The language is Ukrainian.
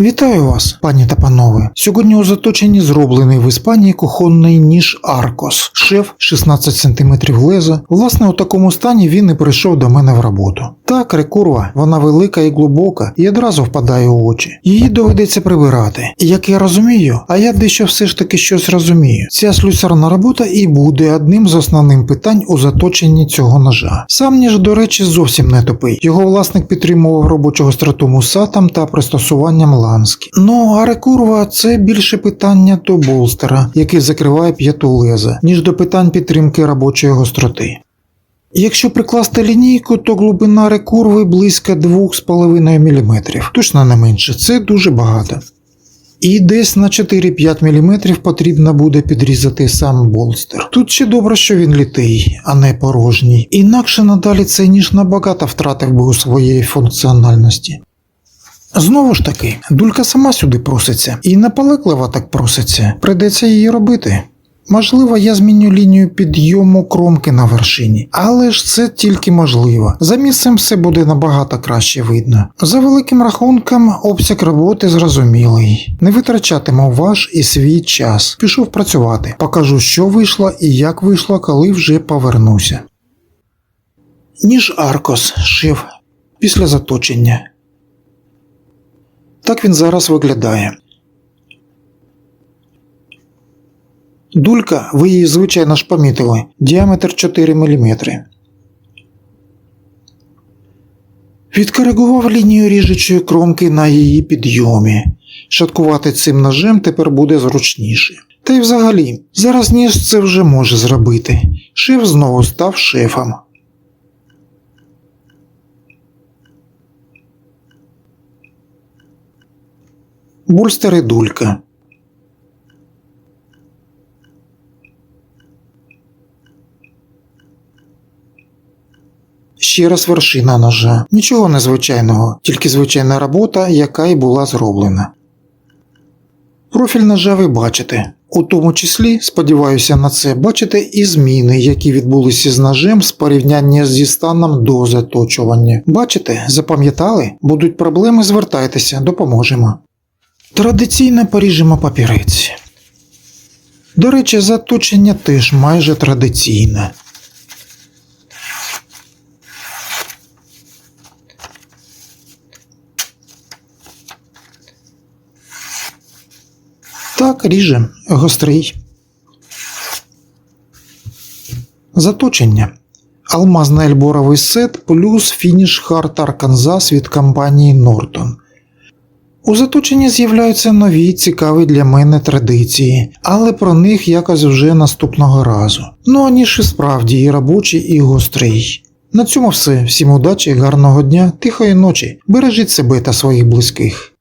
Вітаю вас, пані та панове. Сьогодні у заточенні зроблений в Іспанії кухонний ніж Аркос, шеф 16 см леза. Власне, у такому стані він і прийшов до мене в роботу. Так, рекурва, вона велика і глибока, і одразу впадає у очі. Її доведеться прибирати. Як я розумію, а я дещо все ж таки щось розумію. Ця слюсарна робота і буде одним з основним питань у заточенні цього ножа. Сам ніж, до речі, зовсім не тупий. Його власник підтримував робочу гостроту мусатам та пристосуванням лански. Ну, а рекурва це більше питання до болстера, який закриває п'яту леза, ніж до питань підтримки робочої гостроти. Якщо прикласти лінійку, то глибина рекурви близько 2,5 мм, точно не менше, це дуже багато. І десь на 4-5 мм потрібно буде підрізати сам болстер. Тут ще добре, що він літий, а не порожній. Інакше надалі цей ніж набагато втратив би у своєї функціональності. Знову ж таки, дулька сама сюди проситься, і наполегливо так проситься, прийдеться її робити. Можливо, я зміню лінію підйому кромки на вершині, але ж це тільки можливо. За місцем все буде набагато краще видно. За великим рахунком, обсяг роботи зрозумілий. Не витрачатиму ваш і свій час. Пішов працювати, покажу, що вийшло і як вийшло, коли вже повернуся. Ніж Аркос, шеф, після заточення. Так він зараз виглядає. Дулька, ви її звичайно ж помітили, діаметр 4 мм. Відкоригував лінію ріжучої кромки на її підйомі. Шаткувати цим ножем тепер буде зручніше. Та й взагалі, зараз ніж це вже може зробити. Шеф знову став шефом. Бульстер і дулька. Ще раз вершина ножа. Нічого незвичайного, тільки звичайна робота, яка й була зроблена. Профіль ножа ви бачите. У тому числі, сподіваюся на це, бачите і зміни, які відбулися з ножем з порівняння зі станом до заточування. Бачите, запам'ятали? Будуть проблеми, звертайтеся, допоможемо. Традиційно поріжемо папірець. До речі, заточення теж майже традиційне. Так, ріже, гострий. Заточення. Алмазний альборовий сет плюс фініш Харт Арканзас від компанії Norton. У заточенні з'являються нові цікаві для мене традиції, але про них якось вже наступного разу. Ну а ніж і справді і робочий, і гострий. На цьому все. Всім удачі, гарного дня, тихої ночі. Бережіть себе та своїх близьких.